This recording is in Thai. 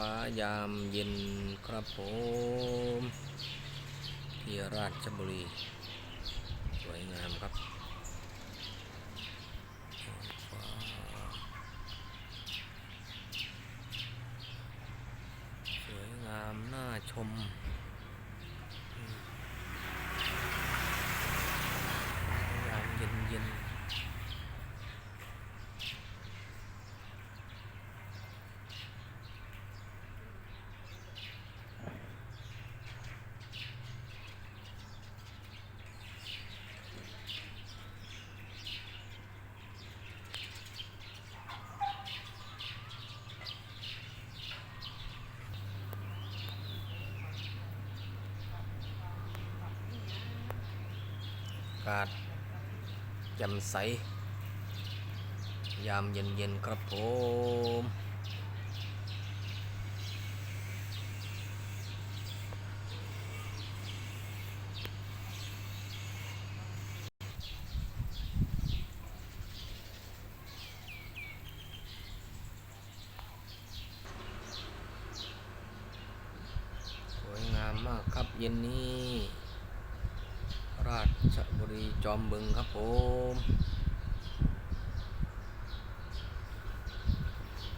ฟ้ายามเย็นครับผมที่ราชบุรี สวยงามครับสวยงามน่าชมอืมยามเย็นเย็นๆ อา กาศแจ่มใส ยามเย็นๆครับผมสวยงามมากครับเย็นนี้ จอมบึงครับผม